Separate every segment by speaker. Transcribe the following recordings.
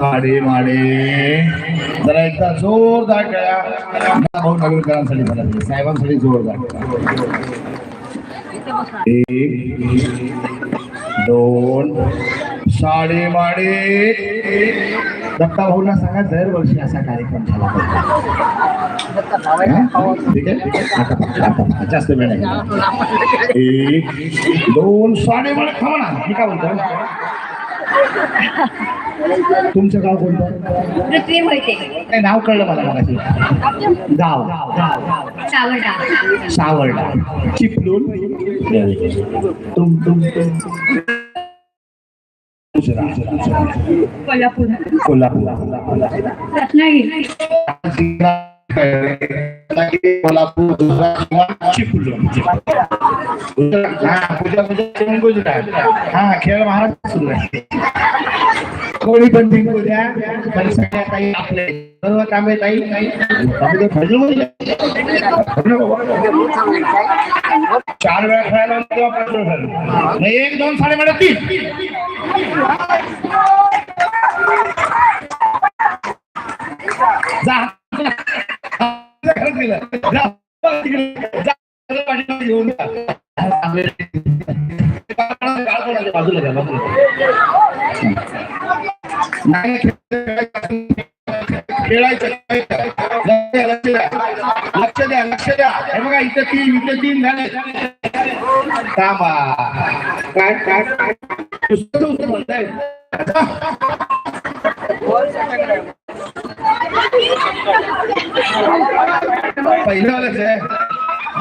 Speaker 1: माडे माडे. जरा एकदा जोरदार कळा भाऊ नगरकरांसाठी झाला साहेबांसाठी जोरदार एक दोन साडे माडे. दत्ता भाऊला सांगा दरवर्षी असा कार्यक्रम झाला ठीक आहे? जास्त वेळ नाही. एक दोन साडे माडे. थांबा मी काय बोलतो तुमचं गाव कोणतं? नाव कळलं मला मगाशी. गाव.
Speaker 2: सावरडा.
Speaker 1: चिपलून तुम तुम
Speaker 2: कोल्हापूर.
Speaker 1: कोल्हापूर.
Speaker 2: रत्नागिरी.
Speaker 1: म्हणजे. हा पूजा म्हणजे पूजा गुजरात हा खेळ महाराष्ट्र सुरू आहे. कोणी पण जिंकू द्या पण सगळ्या आपले. सर्व कामे ताई. चार वेळा खेळायला एक दोन साडे मला तीन. बाजूला घ्या बाजूला खेळायचं लक्ष द्या लक्ष द्या. हे बघा इथं तीन इथं तीन झाले. थांबा. काय काय काय? म्हणताय? पहिलं वालंच आहे.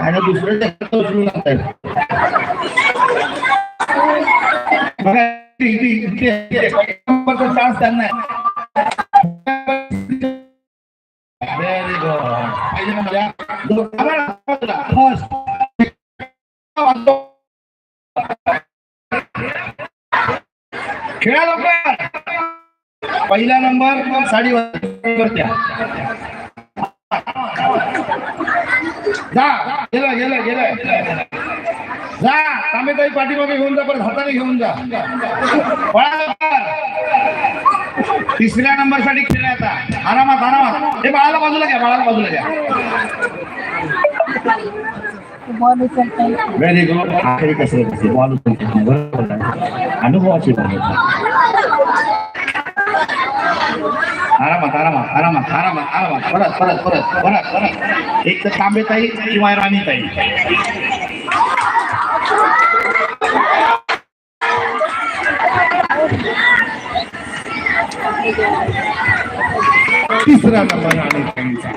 Speaker 1: आणि दुसरं जास्त उचलून लागताय चान्स त्यांना खेळा लोक पहिला नंबर साडी द्या जा गेलं गेलं गेलं जा तांबेताई पाठीमागे घेऊन जा परत हाताने घेऊन जा. पळा लवकर. तिसऱ्या नंबरसाठी खेळले आता. आरामात आरामात. हे बाळाला बाजूला घ्या बाळाला बाजूला घ्या. व्हेरी गुड आखरी कसरत बॉल बरोबर. आहे. अनुभवाची बाब आरामात आरामात आरामात आरामात आरामात. परत परत परत परत परत. एक तर तांबेताई किंवा राणीताई. तिसरा नंबर राणीताईंचा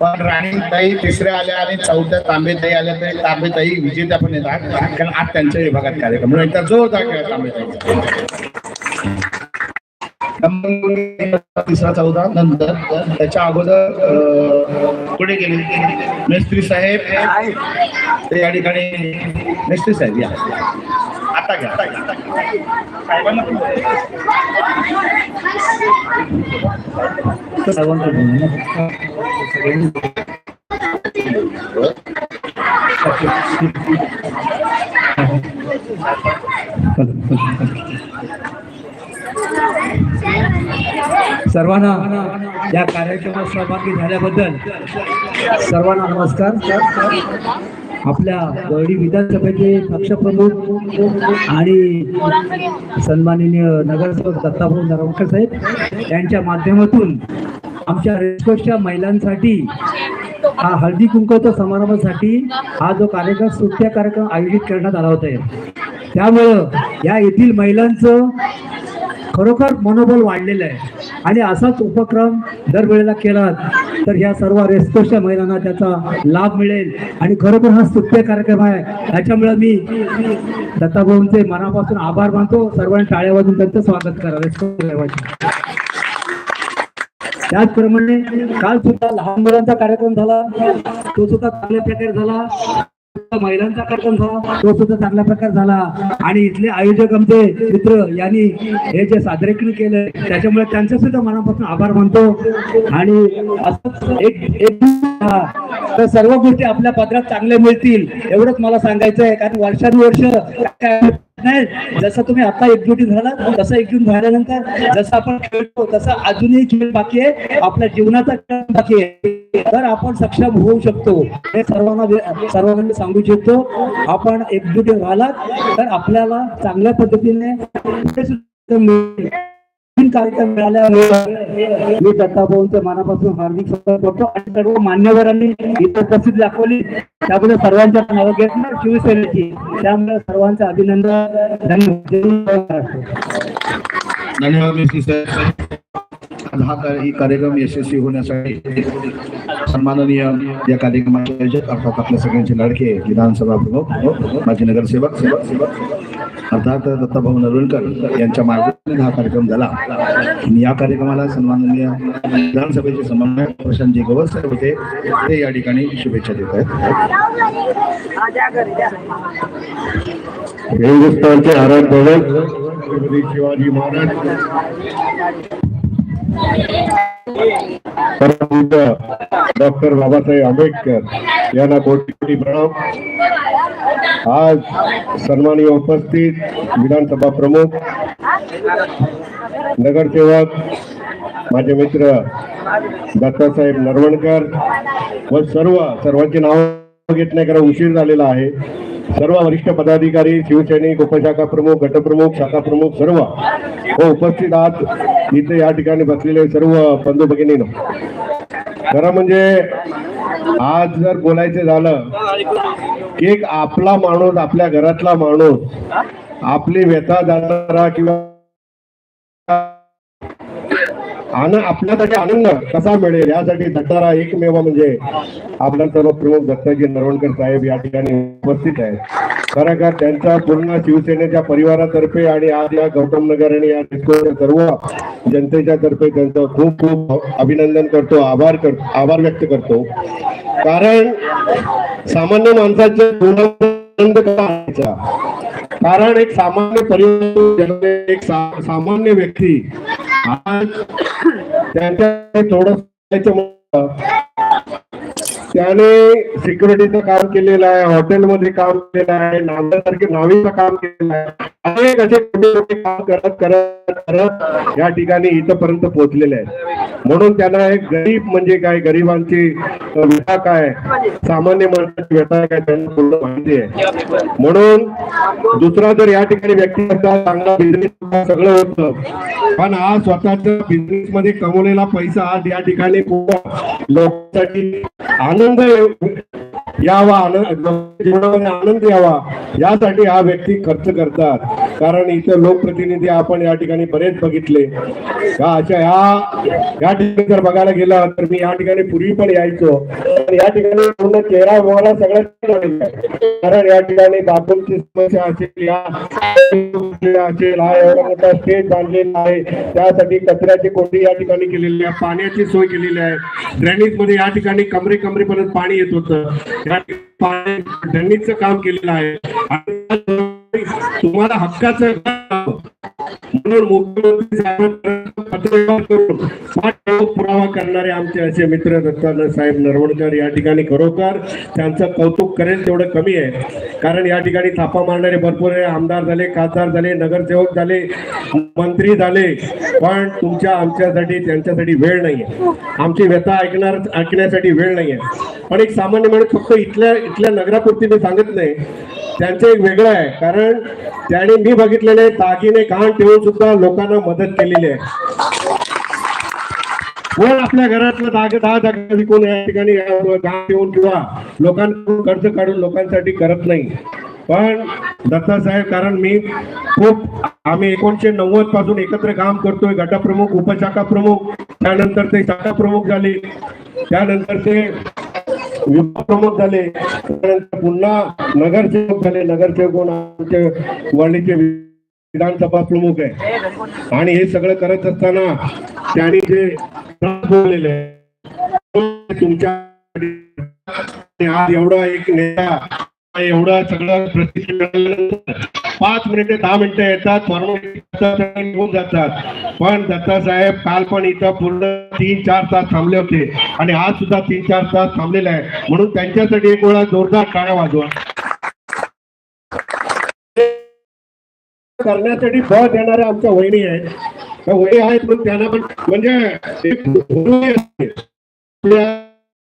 Speaker 1: पण राणीताई तिसऱ्या आल्या आणि चौथ्या तांबेताई आल्या तर तांबेताई विजेत्या पण येतात. कारण आज त्यांच्या विभागात कार्यक्रम म्हणून एकदा जोरदार खेळ तांबेताई नंबर तिसरा चौदा नंतर त्याच्या अगोदर पुढे गेले. मेस्त्री साहेब. ते या ठिकाणी मेस्त्री साहेब या. आता घ्या. आता घ्या, आता घ्या. साहेबांना पण बोला. सर्वांचं बोलणं.
Speaker 3: सर्वांना या कार्यक्रमात सहभागी झाल्याबद्दल सर्वांना नमस्कार आपल्या बर्डी विधानसभेचे पक्षप्रमुख आणि सन्माननीय नगरसेवक दत्ताभाऊ नरवकर साहेब यांच्या माध्यमातून आमच्या रेस्कोच्या महिलांसाठी हा हळदी कुंकवच्या समारंभासाठी हा जो कार्यक्रम सुट्ट्या कार्यक्रम आयोजित करण्यात आला होता. त्यामुळं या येथील महिलांचं खरोखर मनोबल वाढलेलं आहे. आणि असाच उपक्रम दरवेळेला केला तर ह्या सर्व रेस्कोच्या महिलांना त्याचा लाभ मिळेल. आणि खरोखर हा स्तुत्य कार्यक्रम आहे. त्याच्यामुळे मी दत्ताभाऊंचे मनापासून आभार मानतो. सर्वांनी टाळ्या वाजून त्यांचं स्वागत करा. रेस्को त्याचप्रमाणे काल सुद्धा लहान मुलांचा कार्यक्रम झाला. तो सुद्धा चांगल्या प्रकारे झाला. महिलांचा कार्यक्रम झाला तो सुद्धा चांगल्या प्रकार झाला. आणि इथले आयोजक आमचे मित्र यांनी हे जे सादरीकरण केलं त्याच्यामुळे त्यांचे सुद्धा मनापासून आभार मानतो. आणि एक एक तर सर्व गोष्टी आपल्या पत्रात चांगल्या मिळतील एवढंच मला सांगायचं आहे कारण वर्षानुवर्ष नाही जसं तुम्ही आता एकजुटी झाला तसं एकजूट झाल्यानंतर जसं आपण खेळतो तसं अजूनही खेळ बाकी आहे. आपल्या जीवनाचा खेळ बाकी आहे. तर आपण सक्षम होऊ शकतो. हे सर्वांना सर्वांना सांगू इच्छितो आपण एकजुटी राहिलात तर आपल्याला चांगल्या पद्धतीने कार्यक्रम मिळाल्यामुळे मी दत्ताभाऊंचे मनापासून हार्दिक स्वागत करतो. आणि सर्व मान्यवरांनी इथं उपस्थित दाखवली. त्याबद्दल सर्वांच्या नावं घेतलं शिवसेनेची. त्यामुळे सर्वांचं अभिनंदन. धन्यवाद.
Speaker 1: धन्यवाद हा कार्य- ही कार्यक्रम यशस्वी होण्यासाठी सन्माननीय या कार्यक्रमाचे आयोजक अर्थात आपल्या सगळ्यांचे लाडके विधानसभा प्रमुख माजी नगरसेवक सेवक सेवक अर्थात दत्ताभाऊ नरवणकर यांच्या मार्गदर्शनाने हा कार्यक्रम झाला. आणि या कार्यक्रमाला सन्माननीय विधानसभेचे समन्वयक प्रशांतजी गवळ साहेब होते. ते या ठिकाणी शुभेच्छा देत आहेत.
Speaker 4: हिंदुस्थानचे आराध्य शिवाजी महाराज. डॉक्टर बाबासाहेब आंबेडकर यांना कोटी कोटी प्रणाम. आज सन्माननीय उपस्थित विधानसभा प्रमुख नगरसेवक माझे मित्र दत्तासाहेब नरवणकर व सर्व सर्वांची नाव घेत नाही उशीर झालेला आहे. सर्व वरिष्ठ पदाधिकारी शिवसैनिक उपशाखा प्रमुख गटप्रमुख शाखा प्रमुख सर्व व उपस्थित आहात इथे या ठिकाणी बसलेले सर्व बंधू भगिनीनं. खरं म्हणजे आज जर बोलायचं झालं एक आपला माणूस आपल्या घरातला माणूस आपली व्यथा जाणारा किंवा आपल्यासाठी आनंद कसा मिळेल यासाठी दत्तारा एकमेव म्हणजे आपला सर्व प्रमुख दत्ताजी नरवणकर साहेब या ठिकाणी उपस्थित आहेत. खरं का त्यांच्या पूर्ण शिवसेनेच्या परिवारातर्फे आणि आज या गौतम नगर आणि या डिस्कोच्या सर्व जनतेच्या तर्फे त्यांचं खूप खूप अभिनंदन करतो आभार करतो आभार व्यक्त करतो. कारण सामान्य माणसाच्या जीवनात करायचा कारण एक सामान्य परिवार एक सा- सामान्य व्यक्ती आज त्यांच्या थोडं त्याने सिक्युरिटीचं काम केलेलं आहे हॉटेलमध्ये काम केलेलं आहे नांदेडसारखे नावीचं काम केलेलं आहे. अनेक असे छोटे छोटे काम करत करत करत या ठिकाणी इथपर्यंत पोहोचलेले आहेत. म्हणून त्यांना एक गरीब म्हणजे काय? गरिबांची व्यथा काय? सामान्य माणसाची व्यथा काय? त्यांना पूर्ण माहिती आहे. म्हणून दुसरा जर या ठिकाणी व्यक्ती असता चांगला बिझनेस सगळं होतं पण हा स्वतःच्या बिझनेस मध्ये कमवलेला पैसा आज या ठिकाणी लोकांसाठी आनंद यावा आनंद जीवनामध्ये आनंद यावा यासाठी हा व्यक्ती खर्च करतात. कारण इथं लोकप्रतिनिधी आपण या ठिकाणी बरेच बघितले. का अशा ह्या या ठिकाणी जर बघायला गेलं तर मी या ठिकाणी पूर्वी पण यायचो. पण या ठिकाणी पूर्ण चेहरा मोहरा सगळ्यात कारण या ठिकाणी बाथरूमची समस्या असेल या असेल हा एवढा मोठा स्टेज बांधलेला आहे. त्यासाठी कचऱ्याची कोंडी या ठिकाणी केलेली आहे पाण्याची सोय केलेली आहे. ड्रेनेजमध्ये या ठिकाणी कमरे कमरेपर्यंत पाणी येत होतं. या ठिकाणी पाणी ड्रेनेजचं काम केलेलं आहे. आणि तुम्हाला हक्काचं म्हणून मुख्यमंत्री पुरावा करणारे आमचे असे मित्र दत्तानंद साहेब नरवणकर या ठिकाणी खरोखर त्यांचं कौतुक करेल तेवढं कमी आहे. कारण या ठिकाणी थापा मारणारे भरपूर आहे. आमदार झाले खासदार झाले नगरसेवक झाले मंत्री झाले. पण तुमच्या आमच्यासाठी त्यांच्यासाठी वेळ नाहीये. आमची व्यथा ऐकणार ऐकण्यासाठी वेळ नाहीये. पण एक सामान्य माणूस फक्त इथल्या इथल्या नगरापुरती मी सांगत नाही. त्यांचं एक वेगळं आहे. कारण त्याने मी बघितलेले ताकीने कान ठेवून सुद्धा लोकांना मदत केलेली आहे. कोण आपल्या घरातलं दाग दहा जागा विकून या ठिकाणी गाव ठेवून किंवा लोकांकडून कर्ज काढून लोकांसाठी करत नाही. पण दत्ता साहेब कारण मी खूप आम्ही एकोणीशे नव्वदपासून एकत्र काम करतोय गटप्रमुख उपशाखा प्रमुख त्यानंतर ते शाखा प्रमुख झाले. त्यानंतर ते विभागप्रमुख झाले. त्यानंतर पुन्हा नगरसेवक झाले. नगरसेवक होऊन आमचे वडीचे विधानसभा प्रमुख आहे. आणि हे सगळं करत असताना त्यांनी जे बोललेले आहे, तुमच्या आज एवढा एक नेता एवढा सगळं प्रसिद्धी मिळाल्यानंतर पाच मिनिटे दहा मिनिटं येतात फॉर्मॅलिटी निघून जातात. पण दत्तासाहेब काल पण इथं पूर्ण तीन चार तास थांबले होते. आणि आज सुद्धा तीन चार तास थांबलेले आहे. म्हणून त्यांच्यासाठी एक वेळा जोरदार टाळ्या वाजवा. करण्यासाठी बळ देणाऱ्या आमच्या वहिनी आहेत. त्या वहिनी आहेत पण त्यांना पण म्हणजे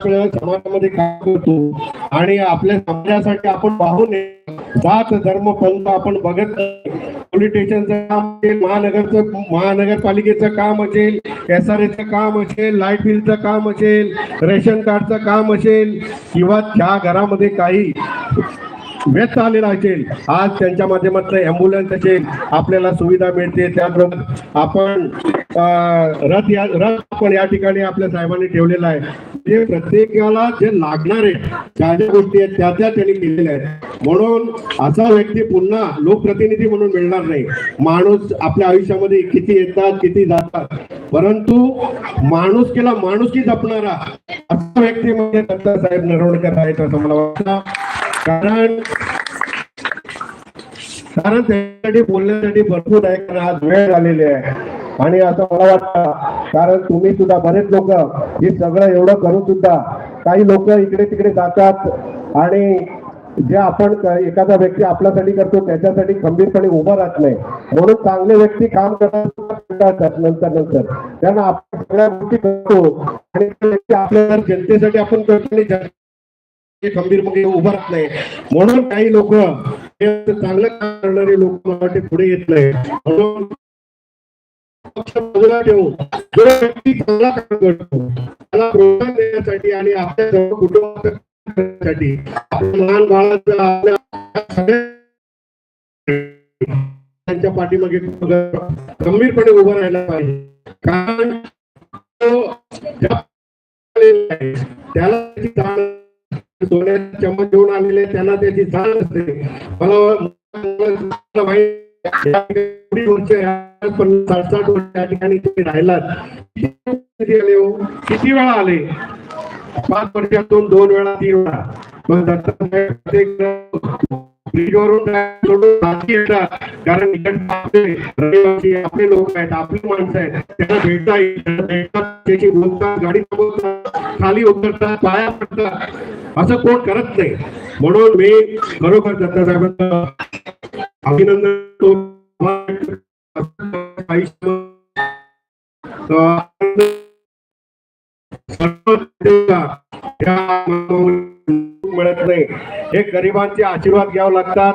Speaker 4: समाजामध्ये काम करतो आणि आपल्या समाजासाठी आपण वाहून जात धर्म पंथ आपण बघत पोलीस स्टेशनचं काम असेल महानगरचं महानगरपालिकेचं काम असेल एस आर एचं काम असेल लाइट बिलचं काम असेल रेशन कार्डचं काम असेल किंवा त्या घरामध्ये काही व्यस्त आलेला असेल. आज त्यांच्या माध्यमातून अँब्युलन्स असेल आपल्याला सुविधा मिळते. त्याबरोबर आपण रथ या रथ आपण या ठिकाणी आपल्या साहेबांनी ठेवलेला आहे. जे प्रत्येकाला जे लागणार आहे ज्या ज्या गोष्टी आहेत त्या त्या त्यांनी केलेल्या आहेत. म्हणून असा व्यक्ती पुन्हा लोकप्रतिनिधी म्हणून मिळणार नाही. माणूस आपल्या आयुष्यामध्ये किती येतात किती जातात. परंतु माणूस केला माणुसकी जपणारा असा व्यक्ती म्हणजे दत्ता साहेब नरवणकर आहेत असं मला वाटतं. कारण कारण त्यासाठी बोलण्यासाठी भरपूर आहे कारण आज वेळ झालेली आहे. आणि असं मला वाटतं कारण तुम्ही सुद्धा बरेच लोक हे सगळं एवढं करून सुद्धा काही लोक इकडे तिकडे जातात आणि जे आपण एखादा व्यक्ती आपल्यासाठी करतो त्याच्यासाठी खंबीरपणे उभा राहत नाही. म्हणून चांगले व्यक्ती काम करतात नंतर नंतर. त्यांना आपण सगळ्या गोष्टी करतो आणि आपल्या जनतेसाठी आपण करतो आणि खंबीरपणे उभं राहत नाही. म्हणून काही लोक चांगलं काम करणारे लोक मला वाटते पुढे येत नाही म्हणून बाजूला ठेवून जो व्यक्ती चांगला काम करतो त्याला प्रोत्साहन देण्यासाठी आणि आपल्या सर्व कुटुंबासाठी लहान बाळाचं आपल्या त्यांच्या पाठीमागे गंभीरपणे उभं राहायला पाहिजे. कारण त्याला त्याची घेऊन आलेले त्यांना त्याची असते. मला ठिकाणी राहिलात. किती आले हो? किती वेळा आले? पाच वर्षातून दोन वेळा तीन वेळा. मग दत्ता कारण आपले आपले लोक आहेत आपली माणसं आहेत. त्यांना भेटता येईल त्यांना बोलतात गाडी थांबवतात खाली उतरतात पाया पडतात. असं कोण करत नाही. म्हणून मी खरोखर दत्ता साहेबांचं अभिनंदन मिळत नाही. हे गरिबांचे आशीर्वाद घ्यावे लागतात.